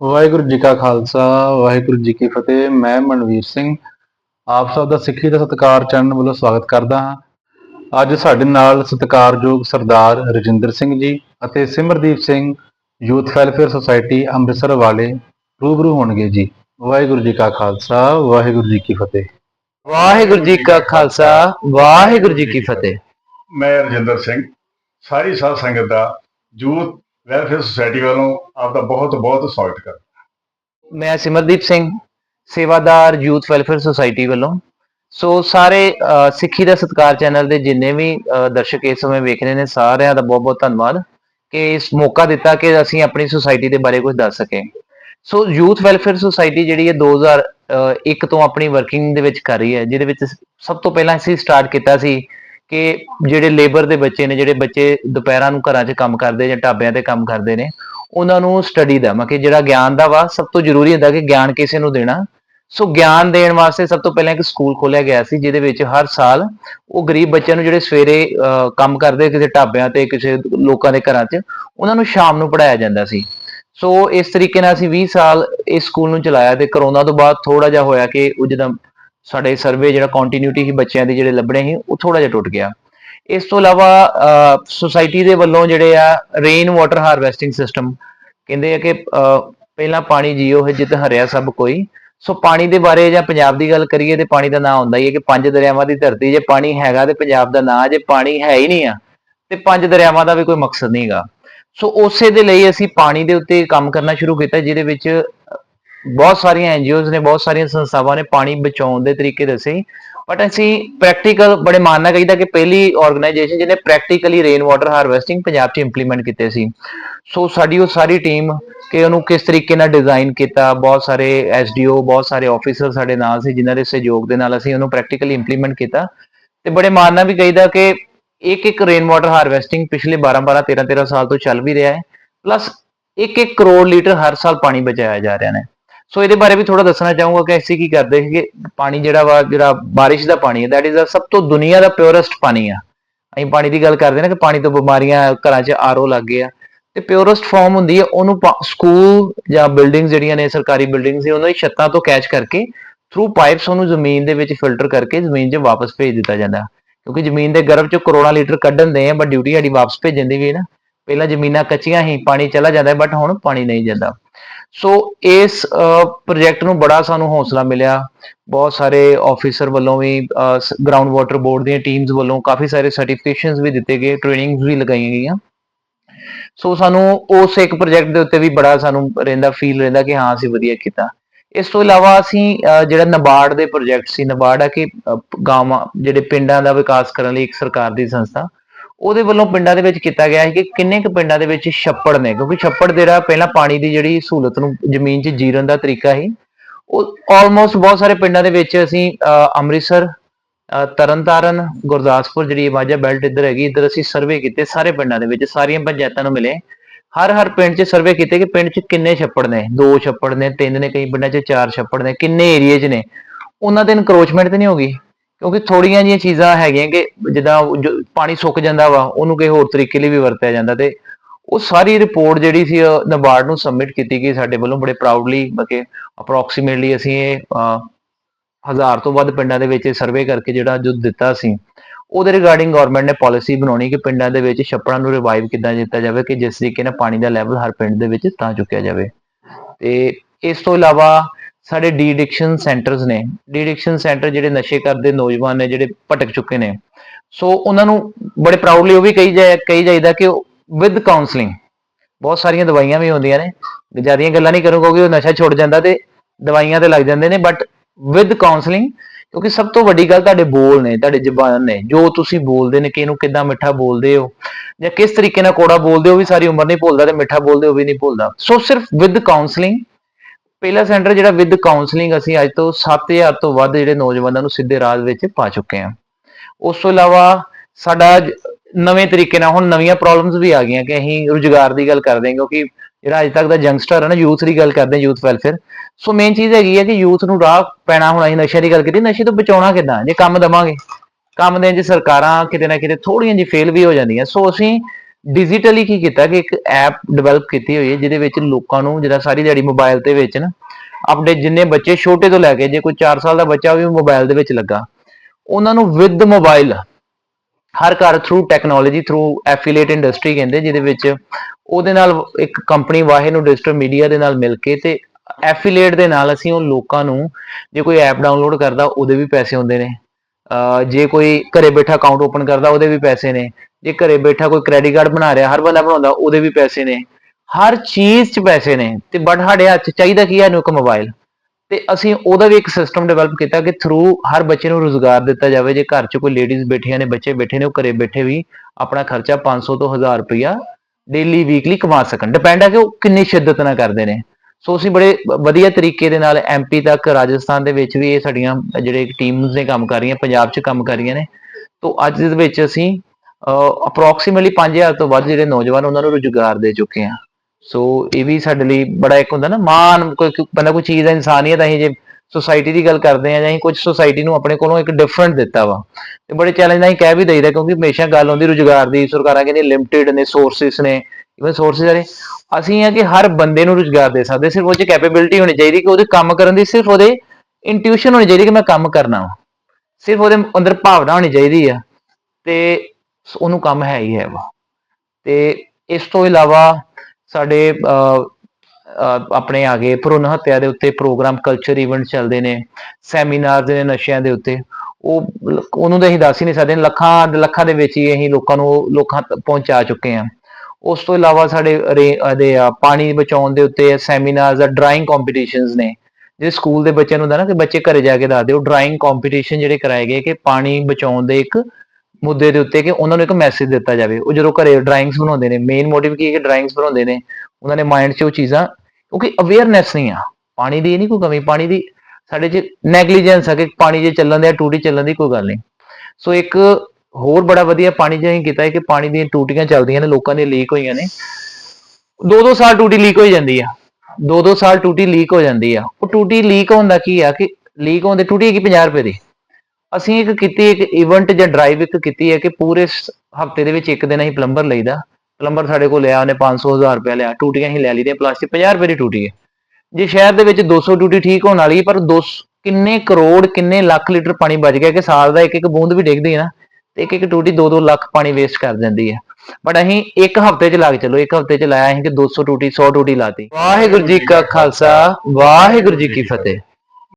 ਵਾਹਿਗੁਰੂ ਜੀ ਕਾ ਖਾਲਸਾ ਵਾਹਿਗੁਰੂ ਜੀ ਕੀ ਫਤਿਹ। ਮੈਂ ਮਨਵੀਰ ਸਿੰਘ ਆਪ ਸਭ ਦਾ ਸਿੱਖੀ ਦਾ ਸਤਿਕਾਰ ਚੈਨਲ ਵੱਲੋਂ ਸਵਾਗਤ ਕਰਦਾ ਹਾਂ। ਅੱਜ ਸਾਡੇ ਨਾਲ ਸਤਿਕਾਰਯੋਗ ਸਰਦਾਰ ਰਜਿੰਦਰ ਸਿੰਘ ਜੀ ਅਤੇ Simardeep Singh youth welfare society Amritsar ਵਾਲੇ ਰੂਬਰੂ ਹੋਣਗੇ ਜੀ। ਵਾਹਿਗੁਰੂ ਜੀ ਕਾ ਖਾਲਸਾ ਵਾਹਿਗੁਰੂ ਜੀ ਕੀ ਫਤਿਹ। ਵਾਹਿਗੁਰੂ ਜੀ ਕਾ ਖਾਲਸਾ ਵਾਹਿਗੁਰੂ ਜੀ ਕੀ ਫਤਿਹ। ਮੈਂ ਰਜਿੰਦਰ ਸਿੰਘ ਸਾਰੀ ਸਾਧ ਸੰਗਤ ਦਾ ਯੂਥ ਵੈਲਫੇਅਰ ਸੁਸਾਇਟੀ ਵੱਲੋਂ ਆਪ ਦਾ ਬਹੁਤ ਬਹੁਤ ਸਵਾਗਤ ਕਰਦਾ ਮੈਂ ਸਿਮਰਦੀਪ ਸਿੰਘ, ਸੇਵਾਦਾਰ ਯੂਥ ਵੈਲਫੇਅਰ ਸੁਸਾਇਟੀ ਵੱਲੋਂ। ਸੋ ਸਾਰੇ ਸਿੱਖੀ ਦਾ ਸਤਿਕਾਰ ਚੈਨਲ ਦੇ ਜਿੰਨੇ ਵੀ ਦਰਸ਼ਕ ਇਸ ਸਮੇਂ ਵੇਖ ਰਹੇ ਨੇ, ਸਾਰਿਆਂ ਦਾ ਬਹੁਤ ਬਹੁਤ ਧੰਨਵਾਦ ਕਿ ਇਸ ਮੌਕਾ ਦਿੱਤਾ ਕਿ ਅਸੀਂ ਆਪਣੀ ਸੁਸਾਇਟੀ ਦੇ ਬਾਰੇ ਕੁਝ ਦੱਸ ਸਕੇ ਸੋ ਯੂਥ ਵੈਲਫੇਅਰ ਸੁਸਾਇਟੀ ਜਿਹੜੀ ਹੈ 2001 ਤੋਂ ਆਪਣੀ ਵਰਕਿੰਗ ਦੇ ਵਿੱਚ ਕਰ ਰਹੀ ਹੈ, ਜਿਹਦੇ ਵਿੱਚ ਸਭ ਤੋਂ ਪਹਿਲਾਂ ਅਸੀਂ ਸਟਾਰਟ ਕੀਤਾ ਸੀ ਕਿ ਜਿਹੜੇ ਲੇਬਰ ਦੇ ਬੱਚੇ ਨੇ ਜਿਹੜੇ ਬੱਚੇ ਦੁਪਹਿਰਾਂ ਨੂੰ ਘਰਾਂ 'ਚ ਕੰਮ ਕਰਦੇ ਜਾਂ ਢਾਬਿਆਂ ਤੇ ਕੰਮ ਕਰਦੇ ਨੇ ਉਹਨਾਂ ਨੂੰ ਸਟੱਡੀ ਦਾ ਮਤਲਬ ਕਿ ਜਿਹੜਾ ਗਿਆਨ ਦਾ ਵਾ ਸਭ ਤੋਂ ਜ਼ਰੂਰੀ ਹੁੰਦਾ ਕਿ ਗਿਆਨ ਕਿਸੇ ਨੂੰ ਦੇਣਾ। ਸੋ ਗਿਆਨ ਦੇਣ ਵਾਸਤੇ ਸਭ ਤੋਂ ਪਹਿਲਾਂ ਇੱਕ ਸਕੂਲ ਖੋਲਿਆ ਗਿਆ ਸੀ ਜਿਹਦੇ ਵਿੱਚ ਹਰ ਸਾਲ ਉਹ ਗਰੀਬ ਬੱਚਿਆਂ ਨੂੰ ਜਿਹੜੇ ਸਵੇਰੇ ਅਹ, ਕੰਮ ਕਰਦੇ ਕਿਸੇ ਢਾਬਿਆਂ ਤੇ ਕਿਸੇ ਲੋਕਾਂ ਦੇ ਘਰਾਂ 'ਚ ਉਹਨਾਂ ਨੂੰ ਸ਼ਾਮ ਨੂੰ ਪੜਾਇਆ ਜਾਂਦਾ ਸੀ। ਸੋ ਇਸ ਤਰੀਕੇ ਨਾਲ ਅਸੀਂ 20 ਸਾਲ ਇਸ ਸਕੂਲ ਨੂੰ ਚਲਾਇਆ ਤੇ ਕਰੋਨਾ ਤੋਂ ਬਾਅਦ ਥੋੜਾ ਜਿਹਾ ਹੋਇਆ ਕਿ ਉਹ ਜਦੋਂ ਸਾਡੇ ਸਰਵੇ ਜਿਹੜਾ ਕੰਟੀਨਿਊਟੀ ਸੀ ਬੱਚਿਆਂ ਦੇ ਜਿਹੜੇ ਲੱਭਣੇ ਸੀ, ਉਹ ਥੋੜਾ ਜਿਹਾ ਟੁੱਟ ਗਿਆ। ਇਸ ਤੋਂ ਇਲਾਵਾ ਸੁਸਾਇਟੀ ਦੇ ਵੱਲੋਂ ਜਿਹੜੇ ਆ ਰੇਨ ਵਾਟਰ ਹਾਰਵੈਸਟਿੰਗ ਸਿਸਟਮ ਕਹਿੰਦੇ ਆ ਕਿ ਪਹਿਲਾਂ ਪਾਣੀ ਜੀਓ ਹੈ ਜਿਤ ਹਰਿਆ ਸਭ ਕੋਈ। ਸੋ ਪਾਣੀ ਦੇ ਬਾਰੇ ਜਾਂ ਪੰਜਾਬ ਦੀ ਗੱਲ ਕਰੀਏ ਤੇ ਪਾਣੀ ਦਾ ਨਾਂ ਹੁੰਦਾ ਹੀ ਹੈ ਕਿ ਪੰਜ ਦਰਿਆਵਾਂ ਦੀ ਧਰਤੀ, ਜੇ ਪਾਣੀ ਹੈਗਾ ਤੇ ਪੰਜਾਬ ਦਾ ਨਾਂ, ਜੇ ਪਾਣੀ ਹੈ ਹੀ ਨਹੀਂ ਆ, ਤੇ ਪੰਜ ਦਰਿਆਵਾਂ ਦਾ ਵੀ ਕੋਈ ਮਕਸਦ ਨਹੀਂਗਾ ਸੋ ਉਸੇ ਦੇ ਲਈ ਅਸੀਂ ਪਾਣੀ ਦੇ ਉੱਤੇ ਕੰਮ ਕਰਨਾ ਸ਼ੁਰੂ ਕੀਤਾ, ਜਿਹਦੇ ਵਿੱਚ ਬਹੁਤ ਸਾਰੀਆਂ ਐਨਜੀਓਜ਼ ਨੇ, ਬਹੁਤ ਸਾਰੀਆਂ ਸੰਸਥਾਵਾਂ ਨੇ ਪਾਣੀ ਬਚਾਉਣ ਦੇ ਤਰੀਕੇ ਦੱਸੇ। ਬਟ ਅਸੀਂ ਪ੍ਰੈਕਟੀਕਲ ਬੜੇ ਮਾਨਣਾ ਕਹੀਦਾ ਕਿ ਪਹਿਲੀ ਆਰਗੇਨਾਈਜੇਸ਼ਨ ਜਿਹਨੇ practically rain water harvesting Punjab 'ਚ ਇੰਪਲੀਮੈਂਟ ਕੀਤੇ ਸੀ। ਸੋ ਸਾਡੀ ਉਹ ਸਾਰੀ ਟੀਮ ਕਿ ਉਹਨੂੰ ਕਿਸ ਤਰੀਕੇ ਨਾਲ ਡਿਜ਼ਾਈਨ ਕੀਤਾ, ਬਹੁਤ ਸਾਰੇ ਐਸਡੀਓ ਬਹੁਤ ਸਾਰੇ ਆਫੀਸਰ ਸਾਡੇ ਨਾਲ ਸੀ ਜਿਨ੍ਹਾਂ ਦੇ ਸਹਿਯੋਗ ਦੇ ਨਾਲ ਅਸੀਂ ਉਹਨੂੰ ਪ੍ਰੈਕਟੀਕਲੀ ਇੰਪਲੀਮੈਂਟ ਕੀਤਾ। ਤੇ ਬੜੇ ਮਾਨਣਾ ਵੀ ਕਹੀਦਾ ਕਿ ਇੱਕ ਇੱਕ ਰੇਨ ਵਾਟਰ ਹਾਰਵੈਸਟਿੰਗ ਪਿਛਲੇ 12 12 13 13 ਸਾਲ ਤੋਂ ਚੱਲ ਵੀ ਰਿਹਾ ਹੈ। ਪਲੱਸ 1-1 ਕਰੋੜ ਲੀਟਰ ਹਰ ਸਾਲ ਪਾਣੀ ਬਚਾਇਆ ਜਾ ਰਿਹਾ ਹੈ। ਸੋ ਇਹਦੇ ਬਾਰੇ ਵੀ ਥੋੜਾ ਦੱਸਣਾ ਚਾਹੂੰਗਾ ਕਿ ਅਸੀਂ ਕੀ ਕਰਦੇ ਸੀ ਕਿ ਪਾਣੀ ਜਿਹੜਾ ਵਾ, ਜਿਹੜਾ ਬਾਰਿਸ਼ ਦਾ ਪਾਣੀ ਹੈ ਦੈਟ ਇਜ਼ ਸਭ ਤੋਂ ਦੁਨੀਆ ਦਾ ਪਿਓਰੈਸਟ ਪਾਣੀ ਆ। ਅਸੀਂ ਪਾਣੀ ਦੀ ਗੱਲ ਕਰਦੇ ਨਾ ਕਿ ਪਾਣੀ ਤੋਂ ਬਿਮਾਰੀਆਂ ਘਰਾਂ 'ਚ ਆਰਓ ਲੱਗ ਗਏ ਆ। ਤੇ ਪਿਓਰੈਸਟ ਫਾਰਮ ਹੁੰਦੀ ਹੈ, ਉਹਨੂੰ ਸਕੂਲ ਜਾਂ ਬਿਲਡਿੰਗ ਜਿਹੜੀਆਂ ਨੇ, ਸਰਕਾਰੀ ਬਿਲਡਿੰਗਸ ਨੇ, ਉਹਨਾਂ ਦੀ ਛੱਤਾਂ ਤੋਂ ਕੈਚ ਕਰਕੇ ਥਰੂ ਪਾਈਪਸ ਉਹਨੂੰ ਜ਼ਮੀਨ ਦੇ ਵਿੱਚ ਫਿਲਟਰ ਕਰਕੇ ਜ਼ਮੀਨ 'ਚ ਵਾਪਸ ਭੇਜ ਦਿੱਤਾ ਜਾਂਦਾ। ਕਿਉਂਕਿ ਜ਼ਮੀਨ ਦੇ ਗਰਭ 'ਚ ਕਰੋੜਾਂ ਲੀਟਰ ਕੱਢਣ ਦੇ ਆ ਬਟ ਡਿਊਟੀ ਸਾਡੀ ਵਾਪਸ ਭੇਜਣ ਦੀ ਵੀ ਹੈ ਨਾ। ਪਹਿਲਾਂ ਜ਼ਮੀਨਾਂ ਕੱਚੀਆਂ ਹੀ ਪਾਣੀ ਚਲਾ ਜਾਂਦਾ ਬਟ ਹੁਣ ਪਾਣੀ ਨਹੀਂ ਜਾਂਦਾ। ਸੋ ਇਸ ਪ੍ਰੋਜੈਕਟ ਨੂੰ ਬੜਾ ਸਾਨੂੰ ਹੌਸਲਾ ਮਿਲਿਆ। ਬਹੁਤ ਸਾਰੇ ਆਫੀਸਰ ਵੱਲੋਂ ਵੀ ਗਰਾਊਂਡ ਵਾਟਰ ਬੋਰਡ ਦੀਆਂ ਟੀਮਸ ਵੱਲੋਂ ਕਾਫੀ ਸਾਰੇ ਸਰਟੀਫਿਕੇਸ਼ਨਸ ਵੀ ਦਿੱਤੇ ਗਏ ਟ੍ਰੇਨਿੰਗਸ ਵੀ ਲਗਾਈਆਂ ਗਈਆਂ। ਸੋ ਸਾਨੂੰ ਉਸ ਇੱਕ ਪ੍ਰੋਜੈਕਟ ਦੇ ਉੱਤੇ ਵੀ ਬੜਾ ਸਾਨੂੰ ਰਹਿੰਦਾ ਫੀਲ ਰਹਿੰਦਾ ਕਿ ਹਾਂ, ਅਸੀਂ ਵਧੀਆ ਕੀਤਾ। ਇਸ ਤੋਂ ਇਲਾਵਾ ਅਸੀਂ ਜਿਹੜਾ ਨਬਾਰਡ ਦੇ ਪ੍ਰੋਜੈਕਟ ਸੀ, ਨਬਾਰਡ ਆ ਕਿ ਗਾਵਾਂ, ਜਿਹੜੇ ਪਿੰਡਾਂ ਦਾ ਵਿਕਾਸ ਕਰਨ ਲਈ ਇੱਕ ਸਰਕਾਰ ਦੀ ਸੰਸਥਾ ਉਹਦੇ ਵੱਲੋਂ ਪਿੰਡਾਂ ਦੇ ਵਿੱਚ ਕੀਤਾ ਗਿਆ ਹੈ ਕਿ ਕਿੰਨੇ ਕੁ ਪਿੰਡਾਂ ਦੇ ਵਿੱਚ ਛੱਪੜ ਨੇ? ਕਿਉਂਕਿ ਛੱਪੜ ਜਿਹੜਾ ਪਹਿਲਾਂ ਪਾਣੀ ਦੀ ਜਿਹੜੀ ਸਹੂਲਤ ਨੂੰ ਜ਼ਮੀਨ 'ਚ ਜੀਰਨ ਦਾ ਤਰੀਕਾ ਸੀ। ਉਹ ਆਲਮੋਸਟ ਬਹੁਤ ਸਾਰੇ ਪਿੰਡਾਂ ਦੇ ਵਿੱਚ ਅਸੀਂ ਅੰਮ੍ਰਿਤਸਰ ਤਰਨਤਾਰਨ, ਗੁਰਦਾਸਪੁਰ ਜਿਹੜੀ ਮਾਝਾ ਬੈਲਟ ਇੱਧਰ ਹੈਗੀ, ਇੱਧਰ ਅਸੀਂ ਸਰਵੇ ਕੀਤੇ ਸਾਰੇ ਪਿੰਡਾਂ ਦੇ ਵਿੱਚ, ਸਾਰੀਆਂ ਪੰਚਾਇਤਾਂ ਨੂੰ ਮਿਲੇ। ਹਰ ਹਰ ਪਿੰਡ 'ਚ ਸਰਵੇ ਕੀਤੇ ਕਿ ਪਿੰਡ 'ਚ ਕਿੰਨੇ ਛੱਪੜ ਨੇ? ਦੋ ਛੱਪੜ ਨੇ, ਤਿੰਨ ਨੇ, ਕਈ ਪਿੰਡਾਂ 'ਚ ਚਾਰ ਛੱਪੜ ਨੇ, ਕਿੰਨੇ ਏਰੀਏ 'ਚ ਨੇ? ਉਹਨਾਂ ਤੇ ਇਨਕਰੋਚਮੈਂਟ ਤੇ ਨਹੀਂ ਹੋਗੀ ਕਿਉਂਕਿ ਥੋੜੀਆਂ ਜੀਆਂ ਚੀਜ਼ਾਂ ਹੈਗੀਆਂ ਕਿ ਜਿੱਦਾਂ ਜੋ ਪਾਣੀ ਸੁੱਕ ਜਾਂਦਾ ਵਾ, ਉਹਨੂੰ ਕਿਸੇ ਹੋਰ ਤਰੀਕੇ ਲਈ ਵੀ ਵਰਤਿਆ ਜਾਂਦਾ ਤੇ ਉਹ ਸਾਰੀ ਰਿਪੋਰਟ ਜਿਹੜੀ ਸੀ ਨਬਾਰਡ ਨੂੰ ਸਬਮਿਟ ਕੀਤੀ ਗਈ ਸਾਡੇ ਵੱਲੋਂ ਬੜੇ ਪ੍ਰਾਊਡਲੀ ਬਕੇ ਅਪਰੋਕਸੀਮੇਟਲੀ ਅਸੀਂ ਇਹ ਹਜ਼ਾਰ ਤੋਂ ਵੱਧ ਪਿੰਡਾਂ ਦੇ ਵਿੱਚ ਸਰਵੇ ਕਰਕੇ ਜਿਹੜਾ ਜੋ ਦਿੱਤਾ ਸੀ, ਉਹਦੇ ਰਿਗਾਰਡਿੰਗ ਗਵਰਨਮੈਂਟ ਨੇ ਪਾਲਿਸੀ ਬਣਾਉਣੀ ਕਿ ਪਿੰਡਾਂ ਦੇ ਵਿੱਚ ਛੱਪੜਾਂ ਨੂੰ ਰਿਵਾਈਵ ਕਿੱਦਾਂ ਦਿੱਤਾ ਜਾਵੇ ਕਿ ਜਿਸ ਤਰੀਕੇ ਨਾਲ ਪਾਣੀ ਦਾ ਲੈਵਲ ਹਰ ਪਿੰਡ ਦੇ ਵਿੱਚ ਤਾਂ ਚੁੱਕਿਆ ਜਾਵੇ। ਤੇ ਇਸ ਤੋਂ ਇਲਾਵਾ ਸਾਡੇ ਡੀ ਐਡਿਕਸ਼ਨ ਸੈਂਟਰਸ ਨੇ। ਡੀ ਐਡਿਕਸ਼ਨ ਸੈਂਟਰ ਜਿਹੜੇ ਨਸ਼ੇ ਕਰਦੇ ਨੌਜਵਾਨ ਨੇ, ਜਿਹੜੇ ਭਟਕ ਚੁੱਕੇ ਨੇ। ਸੋ ਉਹਨਾਂ ਨੂੰ ਬੜੇ ਪ੍ਰਾਊਡਲੀ ਉਹ ਵੀ ਕਹੀ ਜਾਏ, ਕਹੀ ਜਾਈਦਾ ਕਿ ਵਿਦ ਕਾਉਂਸਲਿੰਗ ਬਹੁਤ ਸਾਰੀਆਂ ਦਵਾਈਆਂ ਵੀ ਹੁੰਦੀਆਂ ਨੇ। ਜਿਆਦੀਆਂ ਗੱਲਾਂ ਨਹੀਂ ਕਰੂੰ, ਕਿਉਂਕਿ ਉਹ ਨਸ਼ਾ ਛੁੱਟ ਜਾਂਦਾ ਤੇ ਦਵਾਈਆਂ ਤੇ ਲੱਗ ਜਾਂਦੇ ਨੇ। ਬਟ ਵਿਦ ਕਾਉਂਸਲਿੰਗ ਕਿਉਂਕਿ ਸਭ ਤੋਂ ਵੱਡੀ ਗੱਲ ਤੁਹਾਡੇ ਬੋਲ ਨੇ, ਤੁਹਾਡੇ ਜ਼ਬਾਨ ਨੇ। ਜੋ ਤੁਸੀਂ ਬੋਲਦੇ ਨੇ ਕਿ ਇਹਨੂੰ ਕਿੱਦਾਂ ਮਿੱਠਾ ਬੋਲਦੇ ਹੋ, ਜਾਂ ਕਿਸ ਤਰੀਕੇ ਨਾਲ ਕੋੜਾ ਬੋਲਦੇ ਹੋ ਵੀ ਸਾਰੀ ਉਮਰ ਨਹੀਂ ਭੁੱਲਦਾ ਤੇ ਮਿੱਠਾ ਬੋਲਦੇ ਹੋ ਵੀ ਨਹੀਂ ਭੁੱਲਦਾ। ਸੋ ਸਿਰਫ ਵਿਦ ਕਾਉਂਸਲਿੰਗ ਪਹਿਲਾ ਸੈਂਟਰ ਜਿਹੜਾ ਵਿਦ ਕਾਉਂਸਲਿੰਗ ਅਸੀਂ ਅੱਜ ਤੋਂ 7000 ਤੋਂ ਵੱਧ ਜਿਹੜੇ ਨੌਜਵਾਨਾਂ ਨੂੰ ਸਿੱਧੇ ਰਾਹ ਵਿੱਚ ਪਾ ਚੁੱਕੇ ਹਾਂ। ਉਸ ਤੋਂ ਇਲਾਵਾ ਸਾਡਾ ਨਵੇਂ ਤਰੀਕੇ ਨਾਲ ਹੁਣ ਨਵੀਆਂ ਪ੍ਰੋਬਲਮਸ ਵੀ ਆ ਗਈਆਂ ਕਿ ਅਸੀਂ ਰੁਜ਼ਗਾਰ ਦੀ ਗੱਲ ਕਰਦੇ ਹਾਂ ਕਿਉਂਕਿ ਜਿਹੜਾ ਅੱਜ ਤੱਕ ਦਾ ਯੰਗਸਟਰ ਹੈ ਨਾ ਯੂਥ ਦੀ ਗੱਲ ਕਰਦੇ ਹਾਂ ਯੂਥ ਵੈਲਫੇਅਰ ਸੋ ਮੇਨ ਚੀਜ਼ ਹੈਗੀ ਹੈ ਕਿ ਯੂਥ ਨੂੰ ਰਾਹ ਪੈਣਾ ਹੁਣ ਅਸੀਂ ਨਸ਼ੇ ਦੀ ਗੱਲ ਕੀਤੀ, ਨਸ਼ੇ ਤੋਂ ਬਚਾਉਣਾ ਕਿੱਦਾਂ? ਜੇ ਕੰਮ ਦਵਾਂਗੇ, ਕੰਮ ਦੇ ਜੇ ਸਰਕਾਰਾਂ ਕਿਤੇ ਨਾ ਕਿਤੇ ਥੋੜੀਆਂ ਜਿਹੀ ਫੇਲ ਵੀ ਹੋ ਜਾਂਦੀਆਂ। ਸੋ ਅਸੀਂ ਡਿਜੀਟਲੀ ਕੀ ਕੀਤਾ ਕਿ ਇੱਕ ਐਪ ਡਿਵੈਲਪ ਕੀਤੀ ਹੋਈ ਹੈ, ਜਿਹਦੇ ਵਿੱਚ ਲੋਕਾਂ ਨੂੰ ਜਿਹੜਾ ਸਾਰੀ ਦਿਹਾੜੀ ਮੋਬਾਈਲ ਤੇ ਵਿੱਚ ਨਾ ਅਪਡੇਟ ਜਿੰਨੇ ਬੱਚੇ ਛੋਟੇ ਤੋਂ ਲੈ ਕੇ ਜੇ ਕੋਈ 4 ਸਾਲ ਦਾ ਬੱਚਾ ਵੀ ਮੋਬਾਈਲ ਦੇ ਵਿੱਚ ਲੱਗਾ। ਉਹਨਾਂ ਨੂੰ ਵਿਦ ਮੋਬਾਈਲ ਹਰ ਘਰ through technology through affiliate industry ਕਹਿੰਦੇ, ਜਿਹਦੇ ਵਿੱਚ ਉਹਦੇ ਨਾਲ ਇੱਕ ਕੰਪਨੀ ਵਾਹੇ ਨੂੰ ਡਿਜੀਟਲ ਮੀਡੀਆ ਦੇ ਨਾਲ ਮਿਲ ਕੇ ਤੇ ਐਫੀਲੀਏਟ ਦੇ ਨਾਲ ਅਸੀਂ ਉਹ ਲੋਕਾਂ ਨੂੰ ਜੇ ਕੋਈ ਐਪ ਡਾਊਨਲੋਡ ਕਰਦਾ, ਉਹਦੇ ਵੀ ਪੈਸੇ ਹੁੰਦੇ ਨੇ। ਅਹ ਜੇ ਕੋਈ ਘਰੇ ਬੈਠਾ ਅਕਾਊਂਟ ਓਪਨ ਕਰਦਾ, ਉਹਦੇ ਵੀ ਪੈਸੇ ਨੇ। ਜੇ ਘਰੇ ਬੈਠਾ ਕੋਈ ਕ੍ਰੈਡਿਟ ਕਾਰਡ ਬਣਾ ਰਿਹਾ, ਹਰ ਬੰਦਾ ਬਣਾਉਂਦਾ, ਉਹਦੇ ਵੀ ਪੈਸੇ ਨੇ। ਹਰ ਚੀਜ਼ 'ਚ ਪੈਸੇ ਨੇ ਤੇ ਬਟ ਸਾਡੇ ਹੱਥ 'ਚ ਚਾਹੀਦਾ ਕੀ ਹੈ ਨੂੰ ਇੱਕ ਮੋਬਾਈਲ ਤੇ ਅਸੀਂ ਉਹਦਾ ਵੀ ਇੱਕ ਸਿਸਟਮ ਡਿਵੈਲਪ ਕੀਤਾ ਕਿ ਥਰੂ ਹਰ ਬੱਚੇ ਨੂੰ ਰੋਜ਼ਗਾਰ ਦਿੱਤਾ ਜਾਵੇ। ਜੇ ਘਰ 'ਚ ਕੋਈ ਲੇਡੀਜ਼ ਬੈਠੀਆਂ ਨੇ, ਬੱਚੇ ਬੈਠੇ ਨੇ, ਉਹ ਘਰੇ ਬੈਠੇ ਵੀ ਆਪਣਾ ਖਰਚਾ 500 ਤੋਂ 1000 ਰੁਪਇਆ ਡੇਲੀ ਵੀਕਲੀ ਕਮਾ ਸਕਣ। ਡਿਪੈਂਡ ਹੈ ਕਿ ਉਹ ਕਿੰਨੀ ਸ਼ਿੱਦਤ ਨਾਲ ਕਰਦੇ ਨੇ। ਸੋ ਅਸੀਂ ਬੜੇ ਵਧੀਆ ਤਰੀਕੇ ਦੇ ਨਾਲ ਐਮਪੀ ਤੱਕ, ਰਾਜਸਥਾਨ ਦੇ ਵਿੱਚ ਵੀ ਇਹ ਸਾਡੀਆਂ ਜਿਹੜੇ ਟੀਮਸ ਨੇ ਕੰਮ ਕਰ ਰਹੀਆਂ, ਪੰਜਾਬ 'ਚ ਕੰਮ ਕਰ ਰਹੀਆਂ ਨੇ। ਤੋਂ ਅੱਜ ਦੇ ਵਿੱਚ ਅਸੀਂ ਅਪਰੋਕਸੀਮੇਟਲੀ 5000 ਤੋਂ ਵੱਧ ਜਿਹੜੇ ਨੌਜਵਾਨ ਉਹਨਾਂ ਨੂੰ ਰੁਜ਼ਗਾਰ ਦੇ ਚੁੱਕੇ ਆ। ਸੋ ਇਹ ਵੀ ਸਾਡੇ ਲਈ ਬੜਾ ਇੱਕ ਹੁੰਦਾ ਨਾ ਮਾਨ ਕੋਈ ਬੰਦਾ ਕੋਈ ਚੀਜ਼ ਹੈ ਇਨਸਾਨੀਅਤ ਅਸੀਂ ਜੇ ਸੋਸਾਇਟੀ ਦੀ ਗੱਲ ਕਰਦੇ ਆ ਜਾਂ ਅਸੀਂ ਕੁਝ ਸੋਸਾਇਟੀ ਨੂੰ ਆਪਣੇ ਕੋਲੋਂ ਇੱਕ ਡਿਫਰੈਂਟ ਦਿੱਤਾ ਵਾ। ਤੇ ਬੜੇ ਚੈਲੰਜ ਨਾਲ ਅਸੀਂ ਕਹਿ ਵੀ ਦਈਦਾ ਕਿਉਂਕਿ ਹਮੇਸ਼ਾ ਗੱਲ ਹੁੰਦੀ ਰੁਜ਼ਗਾਰ ਦੀ, ਸਰਕਾਰਾਂ ਕਹਿੰਦੀਆਂ ਲਿਮਟਿਡ ਨੇ ਸੋਰਸਿਸ ਨੇ ਇਵਨ ਸੋਰਸਿਸ ਵਾਲੇ। ਅਸੀਂ ਆ ਕਿ ਹਰ ਬੰਦੇ ਨੂੰ ਰੁਜ਼ਗਾਰ ਦੇ ਸਕਦੇ, ਸਿਰਫ ਉਹ ਚ ਕੈਪੇਬਿਲਿਟੀ ਹੋਣੀ ਚਾਹੀਦੀ ਕਿ ਉਹਦੇ ਕੰਮ ਕਰਨ ਦੀ, ਸਿਰਫ ਉਹਦੇ ਇੰਟੂਇਸ਼ਨ ਹੋਣੀ ਚਾਹੀਦੀ ਕਿ ਮੈਂ ਕੰਮ ਕਰਨਾ ਵਾ। ਸਿਰਫ ਉਹਦੇ ਅੰਦਰ ਭਾਵਨਾ ਹੋਣੀ ਚਾਹੀਦੀ ਆ। ਤੇ ਉਹਨੂੰ ਕੰਮ ਹੈ ਹੀ ਹੈ ਵਾ। ਤੇ ਇਸ ਤੋਂ ਇਲਾਵਾ ਸਾਡੇ ਅਹ, ਅਹ, ਆਪਣੇ ਆਗੇ ਭਰੂਣ ਹੱਤਿਆ ਦੇ ਉੱਤੇ ਪ੍ਰੋਗਰਾਮ ਕਲਚਰ ਇਵੈਂਟ ਚੱਲਦੇ ਨੇ ਸੈਮੀਨਾਰ ਦੇ ਨੇ ਨਸ਼ਿਆਂ ਦੇ ਉੱਤੇ। ਉਹ ਉਹਨੂੰ ਤਾਂ ਅਸੀਂ ਦੱਸ ਹੀ ਨਹੀਂ ਸਕਦੇ ਲੱਖਾਂ ਲੱਖਾਂ ਦੇ ਵਿੱਚ ਹੀ ਅਸੀਂ ਲੋਕਾਂ ਨੂੰ ਲੋਕਾਂ ਤੱਕ ਪਹੁੰਚਾ ਚੁੱਕੇ ਹਾਂ। ਉਸ ਤੋਂ ਇਲਾਵਾ ਸਾਡੇ ਰੇ- ਆ, ਪਾਣੀ ਬਚਾਉਣ ਦੇ ਉੱਤੇ ਸੈਮੀਨਾਰਸ ਆ ਡਰਾਇੰਗ ਕੰਪੀਟੀਸ਼ਨਸ ਨੇ। ਜਿਹੜੇ ਸਕੂਲ ਦੇ ਬੱਚਿਆਂ ਨੂੰ ਹੁੰਦਾ ਨਾ ਕਿ ਬੱਚੇ ਘਰੇ ਜਾ ਕੇ ਦੱਸਦੇ ਉਹ ਡਰਾਇੰਗ ਕੰਪੀਟੀਸ਼ਨ ਜਿਹੜੇ ਕਰਾਏ ਗਏ ਕਿ ਪਾਣੀ ਬਚਾਉਣ ਦੇ ਇੱਕ ਮੁੱਦੇ ਦੇ ਉੱਤੇ ਕਿ ਉਹਨਾਂ ਨੂੰ ਇੱਕ ਮੈਸੇਜ ਦਿੱਤਾ ਜਾਵੇ। ਉਹ ਜਦੋਂ ਘਰੇ ਡਰਾਇੰਗਸ ਬਣਾਉਂਦੇ ਨੇ ਮੇਨ ਮੋਟਿਵ ਕੀ ਹੈ ਕਿ ਡਰਾਇੰਗਸ ਬਣਾਉਂਦੇ ਨੇ, ਉਹਨਾਂ ਨੇ ਮਾਈਂਡ 'ਚ ਉਹ ਚੀਜ਼ਾਂ, ਕਿਉਂਕਿ ਅਵੇਅਰਨੈਸ ਨਹੀਂ ਆ। ਪਾਣੀ ਦੀ ਨਹੀਂ ਕੋਈ ਕਮੀ, ਪਾਣੀ ਦੀ ਸਾਡੇ 'ਚ ਨੈਗਲੀਜੈਂਸ ਆ ਕਿ ਪਾਣੀ ਜੇ ਚੱਲਣ ਦੇ ਟੂਟੀ ਚੱਲਣ ਦੀ ਕੋਈ ਗੱਲ ਨਹੀਂ। ਸੋ ਇੱਕ ਹੋਰ ਬੜਾ ਵਧੀਆ ਪਾਣੀ ਜਿਹਾ ਕੀਤਾ ਹੈ ਕਿ ਪਾਣੀ ਦੀਆਂ ਟੂਟੀਆਂ ਚੱਲਦੀਆਂ ਨੇ, ਲੋਕਾਂ ਦੀਆਂ ਲੀਕ ਹੋਈਆਂ ਨੇ। ਦੋ ਦੋ ਸਾਲ ਟੂਟੀ ਲੀਕ ਹੋਈ ਜਾਂਦੀ ਆ। ਦੋ ਦੋ ਸਾਲ ਟੂਟੀ ਲੀਕ ਹੋ ਜਾਂਦੀ ਆ। ਉਹ ਟੂਟੀ ਲੀਕ ਹੋਣ ਦਾ ਕੀ ਆ ਕਿ ਲੀਕ ਹੋਣ ਦੇ ਟੂਟੀ ਹੈਗੀ 50 ਰੁਪਏ ਦੀ। ਅਸੀਂ ਇੱਕ ਕੀਤੀ ਇੱਕ ਇਵੈਂਟ ਜਾਂ ਡਰਾਈਵ ਇੱਕ ਕੀਤੀ ਹੈ ਕਿ ਪੂਰੇ ਹਫ਼ਤੇ ਦੇ ਵਿੱਚ ਇੱਕ ਦਿਨ ਅਸੀਂ ਪਲੰਬਰ ਲਈਦਾ। ਪਲੰਬਰ ਸਾਡੇ ਕੋਲ ਲਿਆ ਉਹਨੇ 500 1000 ਰੁਪਏ ਲਿਆ। ਟੂਟੀਆਂ ਹੀ ਲੈ ਲਈਆਂ ਪਲਾਸਟਿਕ 50 ਰੁਪਏ ਦੀ ਟੂਟੀ ਹੈ। ਜੇ ਸ਼ਹਿਰ ਦੇ ਵਿੱਚ 200 ਟੂਟੀ ਠੀਕ ਹੋਣ ਵਾਲੀ ਹੈ, ਪਰ 200 ਕਿੰਨੇ ਕਰੋੜ ਕਿੰਨੇ ਲੱਖ ਲੀਟਰ ਪਾਣੀ ਬਚ ਗਿਆ ਕਿ ਸਾਲ ਦਾ ਇੱਕ ਇੱਕ ਬੂੰਦ ਵੀ ਡਿੱਗਦੀ ਹੈ ਨਾ ਤੇ ਇੱਕ ਇੱਕ ਟੂਟੀ 2-2 ਲੱਖ ਪਾਣੀ ਵੇਸਟ ਕਰ ਦਿੰਦੀ ਹੈ। ਬਟ ਅਸੀਂ ਇੱਕ ਹਫ਼ਤੇ ਚ ਲਾ ਕੇ ਚਲੋ ਇੱਕ ਹਫ਼ਤੇ ਚ ਲਾਇਆ ਅਸੀਂ ਕਿ 200 ਟੂਟੀ 100 ਟੂਟੀ ਲਾਤੀ। ਵਾਹਿਗੁਰੂ ਜੀ ਕਾ ਖਾਲਸਾ ਵਾਹਿਗੁਰੂ ਜੀ ਕੀ ਫਤਿਹ।